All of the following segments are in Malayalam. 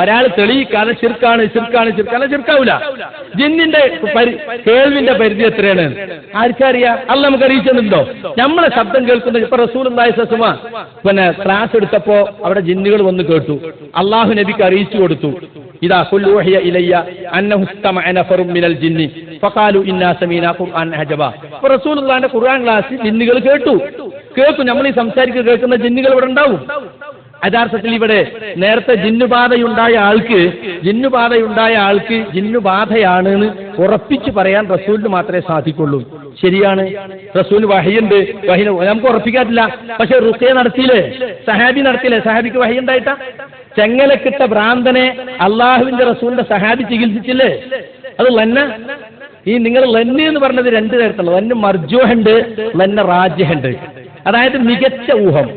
ഒരാൾ തെളിയിക്കാതെ ചിർക്കാണ് ചിർക്കാണ് ചിർക്കാണ് ചിർക്കാവൂല ജിന്നിന്റെ കേൾവിന്റെ പരിധി എത്രയാണ്? ആർക്കറിയാം? അല്ല നമുക്ക് അറിയിച്ചിട്ടുണ്ടോ നമ്മളെ ശബ്ദം കേൾക്കുന്ന ഇപ്പൊ റസൂൽ സസുമ പിന്നെ ക്ലാസ് എടുത്തപ്പോ അവിടെ ജിന്നുകൾ വന്ന് കേട്ടു. അള്ളാഹു നബിക്ക് അറിയിച്ചു കൊടുത്തു. ഇതാ കുല്ലൂഹിയ ഇലയ്യ അന്നഹു ഇസ്തമഅ നഫറും മിനൽ ജിന്നി ഫഖാലു ഇന്നാ സമീന ഖുർആൻ അജബ അപ്പോൾ ഖുർആൻ ക്ലാസ് ജിന്നുകൾ കേട്ടു. കേൾക്കും. നമ്മൾ ഈ സംസാരിക്കുക കേൾക്കുന്ന ജിന്നുകൾ ഇവിടെ ഉണ്ടാവും. യഥാർത്ഥത്തിൽ ഇവിടെ നേരത്തെ ജിന്നുബാധയുണ്ടായ ആൾക്ക് ജിന്നുബാധയുണ്ടായ ആൾക്ക് ജിന്നുബാധയാണ് ഉറപ്പിച്ച് പറയാൻ റസൂലിന് മാത്രമേ സാധിക്കുള്ളൂ. ശരിയാണ്. റസൂൽ വഹിയുണ്ട്. വഹി നമുക്ക് ഉറപ്പിക്കാറ്റില്ല പക്ഷെ റുക്കയെ നടത്തിയില്ലേ? സഹാബി നടത്തിയില്ലേ? സഹാബിക്ക് വഹി ചെങ്ങല ചെങ്ങലക്കിട്ട ഭ്രാന്തനെ അള്ളാഹുവിന്റെ റസൂലിന്റെ സഹാബി ചികിത്സിച്ചില്ലേ? അത് ലന്ന? ഈ നിങ്ങൾ ലന്ന എന്ന് പറഞ്ഞത് രണ്ടു തരത്തിലുള്ള ലന്ന് മർജുഹുണ്ട് ലന്ന റാജ്യഹുണ്ട് അതായത് മികച്ച ഊഹം.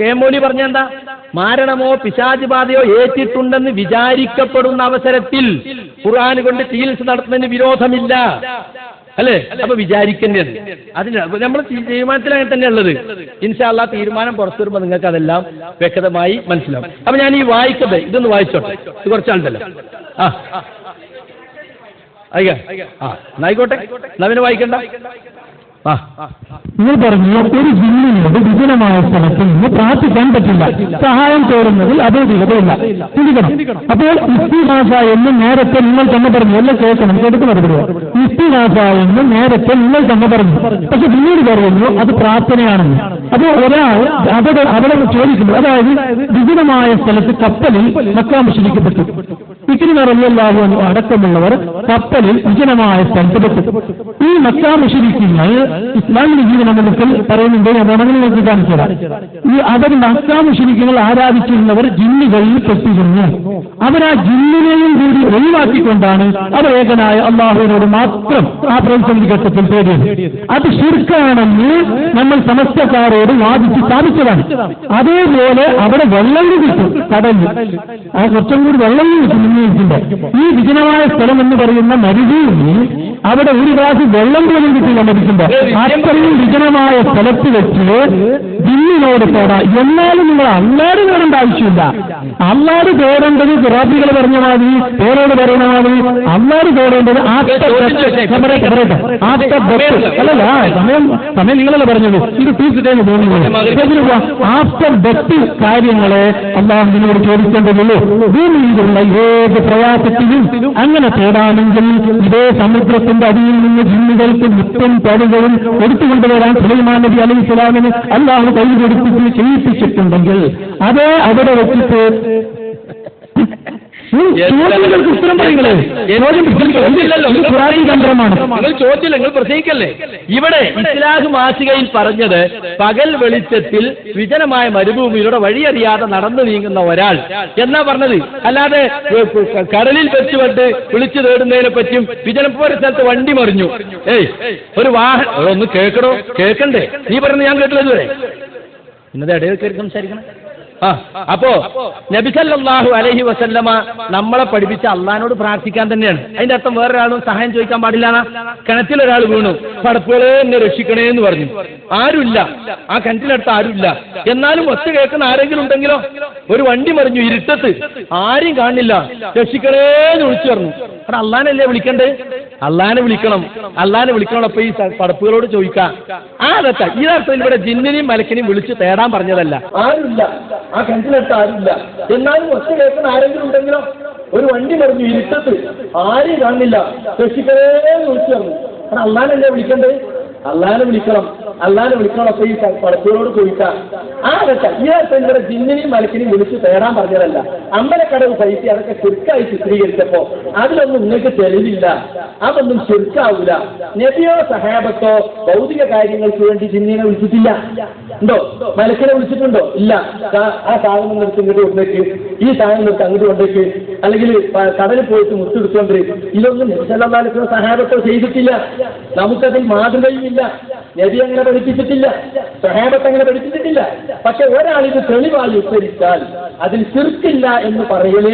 കേമോലി പറഞ്ഞ എന്താ? മാരണമോ പിശാചുബാധയോ ഏറ്റിട്ടുണ്ടെന്ന് വിചാരിക്കപ്പെടുന്ന അവസരത്തിൽ ഖുർആൻ കൊണ്ട് ചികിത്സ നടത്തുന്നതിന് വിരോധമില്ല. അല്ലേ? അപ്പൊ വിചാരിക്കേണ്ടത്. അതിന് നമ്മൾ തീരുമാനത്തിൽ അങ്ങനെ തന്നെ ഉള്ളത്. ഇൻഷാല്ല തീരുമാനം പുറത്തു വരുമ്പോൾ നിങ്ങൾക്ക് അതെല്ലാം വ്യക്തമായി മനസ്സിലാവും. അപ്പൊ ഞാൻ ഈ വായിക്കട്ടെ. ഇതൊന്ന് വായിച്ചോട്ടെ. ഇത് കുറച്ചാളുണ്ടല്ലോ ആ. ആയിക്കോട്ടെ ആ എന്നായിക്കോട്ടെ. നവിന് വായിക്കണ്ട. നിങ്ങൾ പറഞ്ഞു ഒരു ജില്ലയിലുണ്ട് വിജനമായ സ്ഥലത്ത് നിന്ന് പ്രാർത്ഥിക്കാൻ പറ്റില്ല. സഹായം തേടുന്നതിൽ അഭേദികതയില്ല ചിന്തിക്കണം. അപ്പോൾ ഇസ്തിഹാസ എന്ന് നേരത്തെ നിങ്ങൾ തന്നെ പറഞ്ഞു. എല്ലാം കേൾക്കണം കേട്ട് മറുപടി ഇസ്തിഹാസ എന്ന് നേരത്തെ നിങ്ങൾ തന്നെ പറഞ്ഞു. പക്ഷെ പിന്നീട് പറയുന്നു അത് പ്രാർത്ഥനയാണെന്ന്. അപ്പോൾ ഒരാൾ അവിടെ അവിടെ ചോദിക്കുന്നു അതായത് വിജനമായ സ്ഥലത്ത് കപ്പലിൽ മക്കാമശിലിക്കപ്പെട്ടു അൻഹു അടക്കമുള്ളവർ കപ്പലിൽ വിജനമായ സ്ഥലത്തിലെത്തും ഈ മക്കാമുഷിരിക്കുന്ന ഇസ്ലാമിക ജീവിതത്തിൽ പറയുന്നുണ്ട് ഞാൻ വേണമെങ്കിൽ നോക്കി കാണിച്ചത്. ഈ അവർ മക്കാമുഷിരിക്കുകൾ ആരാധിച്ചിരുന്നവർ ജിന്നുകളിൽ പെട്ടിരുന്നു. അവരാ ജിന്നിനെയും കൂടി ഒഴിവാക്കിക്കൊണ്ടാണ് അവർ ഏകനായ അള്ളാഹുവിനോട് മാത്രം ആ പ്രതിസന്ധി ഘട്ടത്തിൽ തേടിയത്. അത് ശിർക്കാണെന്ന് നമ്മൾ സമസ്തക്കാരോട് വാദിച്ച് സ്ഥാപിച്ചതാണ്. അതേപോലെ അവിടെ വെള്ളം കൂടി കിട്ടും കടലിൽ. ആ കുറച്ചും കൂടി വെള്ളം കൂടി കിട്ടും. മുന്നേറ്റിന്റെ ഈ വിജനമായ സ്ഥലം എന്ന് പറയുന്ന മരുഭൂമി അവിടെ ഒരു ഗ്ലാസ് വെള്ളം പോലും കിട്ടില്ല മരിച്ചിട്ടുണ്ട് അത്രയും വിജനമായ സ്ഥലത്ത് വെച്ച് ജിന്നിനോട് പോടാ. എന്നാലും നിങ്ങൾ അല്ലാട് തേടേണ്ട ആവശ്യമില്ല. അല്ലാട് തേടേണ്ടത് ഖുറാബികൾ പറഞ്ഞ മാതിരി പേരോട് പറയുന്ന മാതിരി അല്ലാട് തേടേണ്ടത് പറയട്ടെ പറയട്ടെ ഡെത്ത് അല്ലല്ല സമയം സമയം നിങ്ങളല്ലേ പറഞ്ഞത്? ഇത് തീർച്ചയായും തോന്നുന്നു. ആഫ്റ്റർ ഡെത്ത് കാര്യങ്ങളെ അള്ളാഹുവിനോട് ചോദിക്കേണ്ടതുള്ളൂ. ഭൂമിയിലുള്ള ഏത് പ്രയാസത്തിലും അങ്ങനെ തേടാമെങ്കിൽ ഇതേ സമുദ്രത്തിന്റെ അടിയിൽ നിന്ന് ജിന്നുകൾക്ക് മുത്തും പടുകളും എടുത്തുകൊണ്ടുവരാൻ സുലൈമാൻ നബി അലൈഹി സ്വലാമിന് അള്ളാഹു കൈ കൊടുപ്പിച്ച് ചെയ്യിപ്പിച്ചിട്ടുണ്ടെങ്കിൽ അതേ അവിടെ വെച്ചിട്ട് ഉത്തരം പറയുന്നത്? തന്ത്രമാണ്. നിങ്ങൾ ചോദ്യമില്ല നിങ്ങൾ പ്രസംഗിക്കല്ലേ? ഇവിടെ ഇസ്ലാഹ് മാസികയിൽ പറഞ്ഞത് പകൽ വെളിച്ചത്തിൽ വിജനമായ മരുഭൂമിയിലൂടെ വഴിയറിയാതെ നടന്നു നീങ്ങുന്ന ഒരാൾ. എന്നാ പറഞ്ഞത്? അല്ലാതെ കടലിൽ വെച്ചു കടലിൽ വെച്ചുകൊണ്ട് വിളിച്ചു തേടുന്നതിനെ പറ്റിയും വിജനപ്പോ ഒരു സ്ഥലത്ത് വണ്ടി മറിഞ്ഞു. ഏയ് ഒരു വാഹനം ഒന്ന് കേൾക്കണോ കേൾക്കണ്ടേ നീ പറയുന്നത് ഞാൻ കേട്ടില്ല ഇതുവരെ. ഇന്നത് ഇടയിൽ കയറി സംസാരിക്കണം. അപ്പോ നബിസല്ലാഹു അലഹി വസല്ലമ നമ്മളെ പഠിപ്പിച്ച അള്ളഹാനോട് പ്രാർത്ഥിക്കാൻ തന്നെയാണ്. അതിന്റെ അർത്ഥം വേറൊരാളും സഹായം ചോദിക്കാൻ പാടില്ല കിണറ്റിൽ ഒരാൾ വീണു. പടപ്പുകളെ എന്നെ രക്ഷിക്കണേ എന്ന് പറഞ്ഞു. ആരുമില്ല. ആ കിണറ്റിനടുത്ത് ആരുമില്ല. എന്നാലും ഒച്ച കേൾക്കുന്ന ആരെങ്കിലും ഉണ്ടെങ്കിലോ? ഒരു വണ്ടി മറിഞ്ഞു ഇരുട്ടത്ത്. ആരും കാണില്ല. രക്ഷിക്കണേ എന്ന് വിളിച്ചു പറഞ്ഞു. അവിടെ അള്ളഹാനല്ലേ വിളിക്കണ്ടേ? അള്ളഹാനെ വിളിക്കണം. അള്ളഹാനെ വിളിക്കണം അപ്പൊ ഈ പടപ്പുകളോട് ചോദിക്കാം. ആ അതൊക്കെ. ഈ അർത്ഥം ഇവിടെ ജിന്നിനെയും മലക്കിനെയും വിളിച്ച് തേടാൻ പറഞ്ഞതല്ല. ആരുമില്ല. ആ കിണറ്റിനടുത്ത് ആരില്ല എന്നാലും ഒച്ച കേൾക്കുന്ന ആരെങ്കിലും ഉണ്ടെങ്കിലോ? ഒരു വണ്ടി മറിഞ്ഞു ഇരുട്ടത്ത് ആരെയും കാണുന്നില്ല. ശശിക്കരേ വിളിച്ചു അവിടെ അള്ളഹാനല്ലേ വിളിക്കണ്ടേ അല്ലാനെ വിളിക്കണം. അള്ളഹാനെ വിളിക്കണം അപ്പൊ ഈ പടപ്പുകളോട് ചോദിക്കാം ആ വെച്ച അർത്ഥം ഇവിടെ ജിന്നിനെയും മലക്കിനെയും വിളിച്ച് തേടാൻ പറഞ്ഞതല്ല. അമ്പലക്കടവ് പൈസ അതൊക്കെ ചുരുക്കായി ചിത്രീകരിച്ചപ്പോ അതിലൊന്നും നിങ്ങൾക്ക് തെളിവില്ല. അതൊന്നും ചുരുക്കാവൂല നബിയോ സഹാബത്തോ ഭൗതിക കാര്യങ്ങൾക്ക് വേണ്ടി ജിന്നിനെ വിളിച്ചിട്ടില്ല. ഉണ്ടോ? മലക്കിനെ വിളിച്ചിട്ടുണ്ടോ? ഇല്ല. ആ സാധനം നിർത്തി ഇങ്ങോട്ട് കൊണ്ടേക്ക്. ഈ സാധനം നിർത്തി അങ്ങോട്ട് കൊണ്ടേക്ക്. അല്ലെങ്കിൽ കടലിൽ പോയിട്ട് മുത്തെടുത്തോണ്ട് ഇതൊന്നും നബിസല്ലാ സഹാബത്തോ ചെയ്തിട്ടില്ല. നമുക്കതിൽ മാതൃകയും ഇല്ല നബി അങ്ങനെ പഠിപ്പിച്ചിട്ടില്ല? സഹേബത്ത് അങ്ങനെ പഠിപ്പിച്ചിട്ടില്ല? പക്ഷെ ഒരാൾ ഇത് തെളിവായി ഉദ്ധരിച്ചാൽ അതിൽ ചെറുക്കില്ല എന്ന് പറയൽ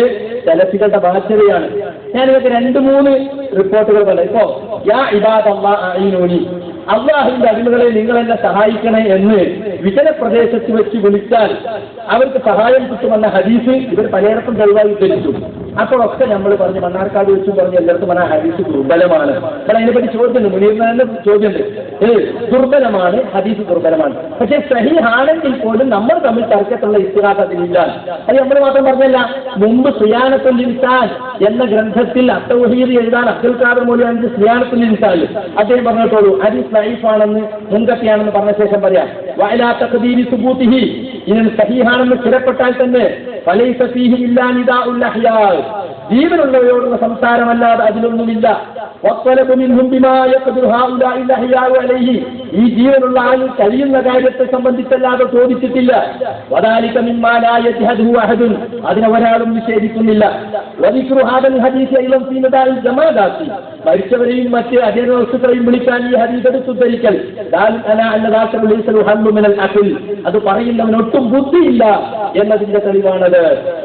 സെലഫികളുടെ ബാധ്യതയാണ്. ഞാൻ ഇതൊക്കെ രണ്ട് മൂന്ന് റിപ്പോർട്ടുകൾ പറയാം. ഇപ്പോ യാ ഇബാദ് അള്ളാഹ് അള്ളാഹുവിന്റെ അടിമകളെ നിങ്ങൾ എന്നെ സഹായിക്കണേ എന്ന് വിജന പ്രദേശത്ത് വെച്ച് വിളിച്ചാൽ അവർക്ക് സഹായം കിട്ടുമെന്ന ഹദീസ് ഇവർ പലയിടത്തും തെളിവായി ഉദ്ധരിച്ചു. അപ്പോഴൊക്കെ നമ്മൾ പറഞ്ഞു മണ്ണാർക്കാട് വെച്ചും പറഞ്ഞു എല്ലായിടത്തും പറഞ്ഞ ഹദീസ് ദുർബലമാണ്. അപ്പോൾ അതിനെപ്പറ്റി ചോദ്യമുണ്ട്. മുനീറിന് ചോദ്യം ഏ ദുർബലമാണ് ഹദീസ് ദുർബലമാണ്. പക്ഷേ സഹിഹാണെങ്കിൽ പോലും നമ്മൾ തമ്മിൽ തർക്കത്തുള്ള ഇസ്തിഹാസ് അതിലില്ല. അത് നമ്മൾ മാത്രം പറഞ്ഞല്ല മുമ്പ് സുയാനത്തുൽ ഇൻസാൻ എന്ന ഗ്രന്ഥത്തിൽ അത്തൗഹീദ് എഴുതാൻ അബ്ദുൽ ഖാദർ മൂലം സുയാനത്തുൽ ഇൻസാൻ അദ്ദേഹം പറഞ്ഞിട്ടുള്ളൂ ഹദീസ് ലൈഫാണെന്ന് മുൻകത്തിയാണെന്ന് പറഞ്ഞ ശേഷം പറയാം. വയലാ തഖദീരി സുബൂത്തിഹി. സഹിഹാണെന്ന് സ്ഥിരപ്പെട്ടാൽ തന്നെ ജീവനുള്ളവരോടുള്ള സംസാരമല്ലാതെ അതിലൊന്നുമില്ല. ഈ ജീവനുള്ള ആൾ കഴിയുന്ന കാര്യത്തെ സംബന്ധിച്ചല്ലാതെ ചോദിച്ചിട്ടില്ല. അതിനെ ഒരാളും നിഷേധിക്കുന്നില്ല. മരിച്ചവരെയും മറ്റ് അജീർണ വസ്തുക്കളെയും വിളിക്കാൻ ഈ ഹദീസ് എടുത്തു ധരിക്കൽ അത് പറയുന്നവന് ഒട്ടും ബുദ്ധിയില്ല എന്നതിന്റെ തെളിവാണത്.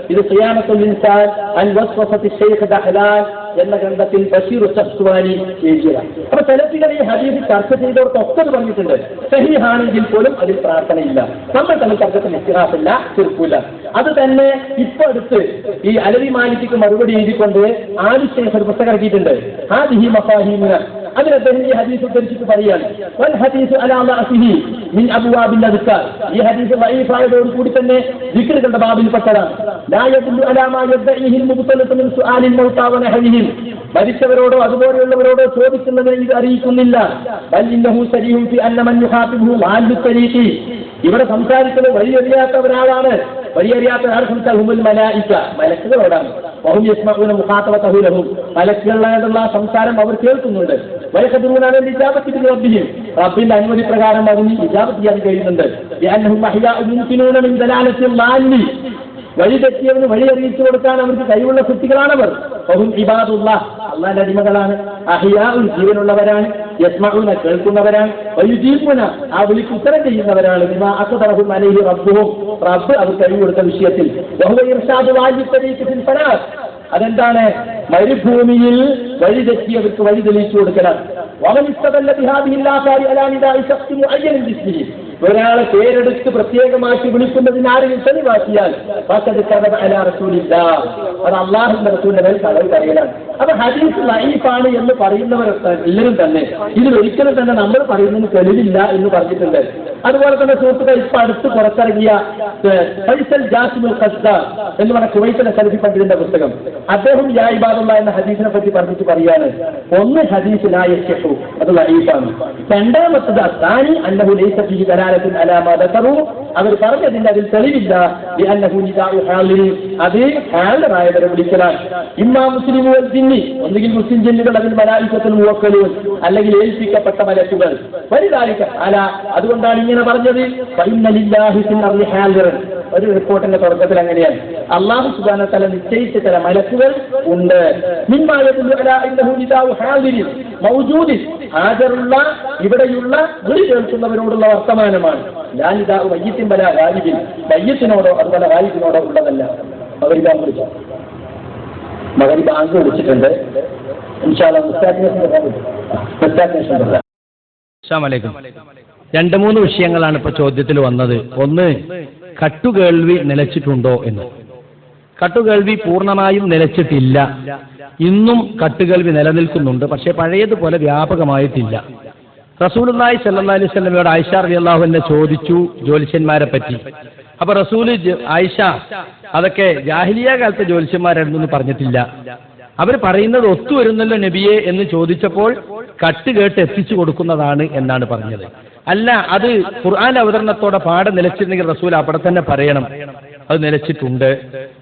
ഇത് സിയാനത്തുൽ ഇൻസാൻ അൻ വസ്വസത്തി ശൈഖ് ദഹ്ലാൻ എന്ന ഗ്രന്ഥത്തിൽ ബഷീർ സബ്സുവാനി എഴുതിയതാണ് അപ്പൊ തലത്തിലെ ഈ ഹദീസ് ചർച്ച ചെയ്തവർക്കൊക്കെ അത് പറഞ്ഞിട്ടുണ്ട്. സഹിഹാണെങ്കിൽ പോലും അതിൽ പ്രാർത്ഥനയില്ല. നമ്മൾ തമ്മിൽ തർക്കത്തിന് ഇത്തിഹാസില്ല തീർക്കൂല അത് തന്നെ ഇപ്പൊ അടുത്ത് ഈ അലവി മാലിക്ക് മറുപടി എഴുതിക്കൊണ്ട് ആദിശേഖർ ശേഖർ പുസ്തകം ഇറക്കിയിട്ടുണ്ട്. മഫാഹിമിന അതിൽ അദ്ദേഹം ഈ ഹദീസ് ഉദ്ധരിച്ചിട്ട് പറയാണ് വൽ ഹദീസ് അലാമി മിൻ അബ്വാബിൽ അദ്കാർ ഈ ഹദീസ് വൈഫായതോട് കൂടി തന്നെ വിക്രുകളുടെ ബാബിൽപ്പെട്ടതാണ് മരിച്ചവരോടോ അതുപോലെയുള്ളവരോടോ ചോദിക്കുന്നതിന് ഇത് അറിയിക്കുന്നില്ല ഇവിടെ സംസാരിക്കുന്നത് വഴിയറിയാത്ത ഒരാളാണ് വഴിയറിയാത്ത ഒരാൾ സംസാരിക്കുമ്പോൾ മലായിക്ക മലക്കുകളോടാണ് വഹും യസ്മഊന മുഖാത്തബതഹു ലഹും മലക്കുകളായിട്ടുള്ള ആ സംസാരം അവർ കേൾക്കുന്നുണ്ട് വയക്കതിറൂനാണ് ഇജാബത്ത് റബ്ബിഹിം റബ്ബിന്റെ അനുമതി പ്രകാരം അതിന് ഇജാബത്ത് ചെയ്യാൻ കഴിയുന്നുണ്ട്. വഴി തെറ്റിയവന് വഴി അറിയിച്ചു കൊടുക്കാൻ അവർക്ക് കഴിവുള്ള കുട്ടികളാണവർ. ബഹും ഇബാദുള്ള അള്ളാന്റെ അടിമകളാണ്. അഹിയാവും ജീവനുള്ളവരാണ്. യസ്മഊന കേൾക്കുന്നവരാണ്. വയുജീബുന ആ വിളിക്ക് ഉത്തരം ചെയ്യുന്നവരാണ്. അസതറഹും അലൈഹി റബ്ബുഹും. റബ്ബ് അവർ കഴിവ് കൊടുത്ത വിഷയത്തിൽ. വഹുവ ഇർഷാദു വാജിബ് തരീഖ് അതെന്താണ്? മരുഭൂമിയിൽ വഴി തെറ്റിയവർക്ക് വഴി തെളിയിച്ചു കൊടുക്കണം. ഒരാളെ പേരെടുത്ത് പ്രത്യേകമാക്കി വിളിക്കുന്നതിന് ആരെങ്കിലും തെളിവാക്കിയാൽ അത് അള്ളാഹുന്റെ റസൂലിന്റെ മേൽ കളവ് പറയലാണ് അപ്പൊ ഹദീസ് ലൈഫാണ് എന്ന് പറയുന്നവർ എല്ലാവരും തന്നെ. ഇതിൽ ഒരിക്കലും തന്നെ നമ്മൾ പറയുന്നതിന് തെളിവില്ല എന്ന് പറഞ്ഞിട്ടുണ്ട്. അതുപോലെ തന്നെ സുഹൃത്തുക്കൾ ഇപ്പൊ അടുത്ത് പുറത്തിറങ്ങിയ ഫൈസൽ ജാസിമുൽ ഖസ്ദ എന്ന് പറഞ്ഞ കുവൈത്തിലെ സലഫി പണ്ഡിതന്റെ പുസ്തകം. അദ്ദേഹം യാ ഇബാദുള്ള എന്ന ഹദീസിനെ പറ്റി പറഞ്ഞിട്ട് പറയാണ് ഒന്ന് ഹദീസ് ലായു അത് ലൈഫാണ്. രണ്ടാമത്തത് അസാനി അന്നഹു ലൈസ ഫീഹി ദലാലത്തുൻ അലാമ ദക്കറു അവർ പറഞ്ഞതിന്റെ അതിൽ തെളിവില്ല. അത് ഹാലറായവരെ വിളിക്കലാണ് ഇമ്മാ മുസ്ലിം ജിന്നി. ഒന്നുകിൽ മുസ്ലിം ജിന്നുകൾ അതിൽ മലാലിക്കത്തിൽ മുവക്കലൂൻ. അല്ലെങ്കിൽ ഏൽപ്പിക്കപ്പെട്ട മലക്കുകൾ. വലുതാലിക്ക അല. അതുകൊണ്ടാണ് ഇങ്ങനെ പറഞ്ഞത്. ഒരു റിപ്പോർട്ടിന്റെ തുടക്കത്തിൽ അങ്ങനെയാണ്. അള്ളാഹു സുബാന തല നിശ്ചയിച്ച ചില മലക്കുകൾ ഉണ്ട്. മിൻമായതുല്ലു ഹാജറുള്ള ഇവിടെയുള്ള വിളി കേൾക്കുന്നവരോടുള്ള വർത്തമാനമാണ്. ഞാൻ വയ്യത്തിൻ ബല ഗാലിബിൻ വയ്യത്തിനോടോ അതുപോലെ ഗാലിബിനോടോ ഉള്ളതല്ല. മകരിബാങ്ക് വിളിച്ചോ വിളിച്ചിട്ടുണ്ട്. മുസ്താഖിനെ മുസ്താഖിനെ അസ്സാമലൈക്കും രണ്ട് മൂന്ന് വിഷയങ്ങളാണ് ഇപ്പൊ ചോദ്യത്തിൽ വന്നത്. ഒന്ന് കട്ടുകേൾവി നിലച്ചിട്ടുണ്ടോ എന്ന്. കട്ടുകേൾവി പൂർണമായും നിലച്ചിട്ടില്ല. ഇന്നും കട്ടുകേൾവി നിലനിൽക്കുന്നുണ്ട്. പക്ഷേ പഴയതുപോലെ വ്യാപകമായിട്ടില്ല. റസൂലുള്ളാഹി സല്ലാ അലൈഹി വസല്ലമയോട് ആയിഷ റളിയല്ലാഹു അൻഹ ചോദിച്ചു ജ്യോത്സ്യന്മാരെ പറ്റി. അപ്പൊ റസൂൽ ആയിഷ അതൊക്കെ ജാഹിലിയ കാലത്തെ ജ്യോത്സ്യന്മാരായിരുന്നു പറഞ്ഞിട്ടില്ല. അവർ പറയുന്നത് ഒത്തുവരുന്നല്ലോ നബിയെ എന്ന് ചോദിച്ചപ്പോൾ കട്ട് കേട്ട് എത്തിച്ചു കൊടുക്കുന്നതാണ് എന്നാണ് പറഞ്ഞത്. അല്ല അത് ഖുർആൻ അവതരണത്തോടെ പാടെ നിലച്ചിരുന്നെങ്കിൽ റസൂൽ അവിടെ തന്നെ പറയണം. അത് നിലച്ചിട്ടുണ്ട്.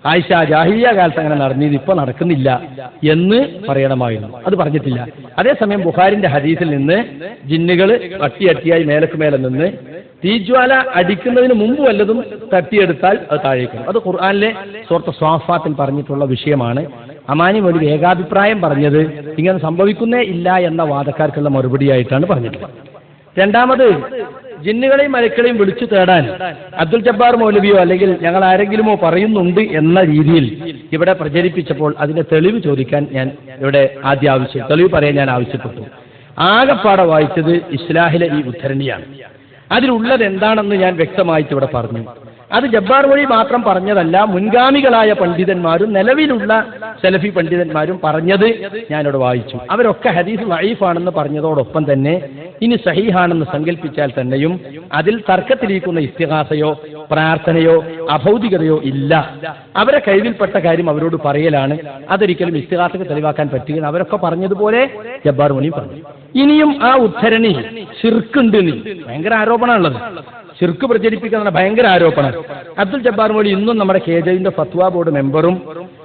ആയിഷ ജാഹിലിയ കാലത്ത് അങ്ങനെ നടന്നിത് ഇപ്പൊ നടക്കുന്നില്ല എന്ന് പറയണമായിരുന്നു. അത് പറഞ്ഞിട്ടില്ല. അതേസമയം ബുഹാരിന്റെ ഹദീസിൽ നിന്ന് ജിന്നുകൾ അട്ടിയട്ടിയായി മേലക്ക് മേലെ നിന്ന് തീജ്വാല അടിക്കുന്നതിന് മുമ്പ് വല്ലതും തട്ടിയെടുത്താൽ അത് താഴേക്കും അത് ഖുർആാനിലെ സുഹൃത്ത് സ്വാഫാത്തിൽ പറഞ്ഞിട്ടുള്ള വിഷയമാണ്. അമാനി ഒരു ഏകാഭിപ്രായം പറഞ്ഞത് ഇങ്ങനെ സംഭവിക്കുന്നേ ഇല്ല എന്ന വാദക്കാർക്കുള്ള മറുപടിയായിട്ടാണ് പറഞ്ഞിട്ടുള്ളത്. രണ്ടാമത് ജിന്നുകളെയും മലക്കളെയും വിളിച്ചു തേടാൻ അബ്ദുൽ ജബ്ബാർ മൗലവിയോ അല്ലെങ്കിൽ ഞങ്ങൾ ആരെങ്കിലുമോ പറയുന്നുണ്ട് എന്ന രീതിയിൽ ഇവിടെ പ്രചരിപ്പിച്ചപ്പോൾ അതിന്റെ തെളിവ് ചോദിക്കാൻ ഞാൻ ഇവിടെ ആദ്യം ആവശ്യം തെളിവ് പറയാൻ ഞാൻ ആവശ്യപ്പെട്ടു. ആകപ്പാടെ വായിച്ചത് ഇസ്ലാഹിലെ ഈ ഉദ്ധരണിയാണ്. അതിലുള്ളത് എന്താണെന്ന് ഞാൻ വ്യക്തമായിട്ട് ഇവിടെ പറഞ്ഞു. അത് ജബ്ബാർ വഴി മാത്രം പറഞ്ഞതല്ല മുൻഗാമികളായ പണ്ഡിതന്മാരും നിലവിലുള്ള സെലഫി പണ്ഡിതന്മാരും പറഞ്ഞത് ഞാനിവിടെ വായിച്ചു. അവരൊക്കെ ഹദീസ് വൈഫാണെന്ന് പറഞ്ഞതോടൊപ്പം തന്നെ ഇനി സഹീഹാണെന്ന് സങ്കല്പിച്ചാൽ തന്നെയും അതിൽ തർക്കത്തിലിരിക്കുന്ന ഇസ്തിഹാസയോ പ്രാർത്ഥനയോ അഭൗതികതയോ ഇല്ല. അവരെ കയ്യിൽപ്പെട്ട കാര്യം അവരോട് പറയലാണ്. അതൊരിക്കലും ഇസ്തിഹാസക്ക് തെളിവാക്കാൻ പറ്റുകയും അവരൊക്കെ പറഞ്ഞതുപോലെ ജബ്ബാർ മണി പറഞ്ഞു. ഇനിയും ആ ഉദ്ധരണി ശിർക്കുണ്ട് ഭയങ്കര ആരോപണമുള്ളത് ശിർക്ക് പ്രചരിപ്പിക്കുന്ന ഭയങ്കര ആരോപണം. അബ്ദുൽ ജബ്ബാർ മോഡി ഇന്നും നമ്മുടെ കെ ജെവിന്റെ ഫത്വ ബോർഡ് മെമ്പറും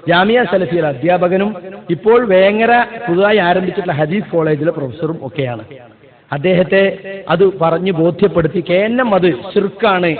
ജാമിയ സലഫിയിലെ അധ്യാപകനും ഇപ്പോൾ വേങ്ങര പുതുതായി ആരംഭിച്ചിട്ടുള്ള ഹദീസ് കോളേജിലെ പ്രൊഫസറും ഒക്കെയാണ്. അദ്ദേഹത്തെ അത് പറഞ്ഞു ബോധ്യപ്പെടുത്തി കേന്നം അത് ശിർക്കാണ്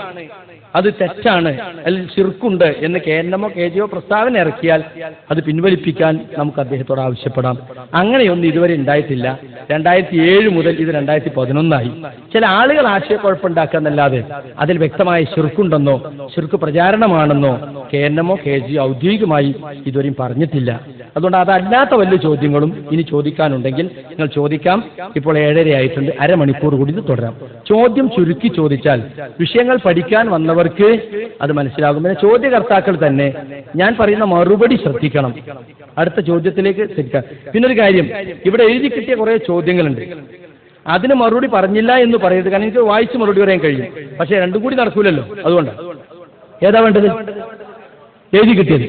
അത് തെറ്റാണ്. അല്ലെങ്കിൽ ചിർക്കുണ്ട് എന്ന് കെ എൻ എമ്മോ കെ ജിയോ പ്രസ്താവന ഇറക്കിയാൽ അത് പിൻവലിപ്പിക്കാൻ നമുക്ക് അദ്ദേഹത്തോട് ആവശ്യപ്പെടാം. അങ്ങനെയൊന്നും ഇതുവരെ ഉണ്ടായിട്ടില്ല. രണ്ടായിരത്തി ഏഴ് മുതൽ ഇത് രണ്ടായിരത്തി പതിനൊന്നായി ചില ആളുകൾ ആശയക്കുഴപ്പമുണ്ടാക്കാന്നല്ലാതെ അതിൽ വ്യക്തമായ ശിർക്കുണ്ടെന്നോ ശിർക്ക് പ്രചാരണമാണെന്നോ കെ എൻ എമ്മോ കെ ജിയോ ഔദ്യോഗികമായി ഇതുവരെയും പറഞ്ഞിട്ടില്ല. അതുകൊണ്ട് അതല്ലാത്ത വലിയ ചോദ്യങ്ങളും ഇനി ചോദിക്കാനുണ്ടെങ്കിൽ നിങ്ങൾ ചോദിക്കാം. ഇപ്പോൾ ഏഴര ആയിട്ടുണ്ട് അരമണിക്കൂർ കൂടി ഇത് തുടരാം. ചോദ്യം ചുരുക്കി ചോദിച്ചാൽ വിഷയങ്ങൾ പഠിക്കാൻ വന്നവർക്ക് അത് മനസ്സിലാകും. പിന്നെ ചോദ്യകർത്താക്കൾ തന്നെ ഞാൻ പറയുന്ന മറുപടി ശ്രദ്ധിക്കണം. അടുത്ത ചോദ്യത്തിലേക്ക് ശ്രദ്ധിക്കാം പിന്നൊരു കാര്യം ഇവിടെ എഴുതി കിട്ടിയ കുറെ ചോദ്യങ്ങളുണ്ട്. അതിന് മറുപടി പറഞ്ഞില്ല എന്ന് പറയരുത്. കാരണം എനിക്ക് വായിച്ച് മറുപടി പറയാൻ കഴിയും. പക്ഷെ രണ്ടും കൂടി നടക്കൂലല്ലോ. അതുകൊണ്ട്. ഏതാ വേണ്ടത്? എഴുതി കിട്ടിയത്.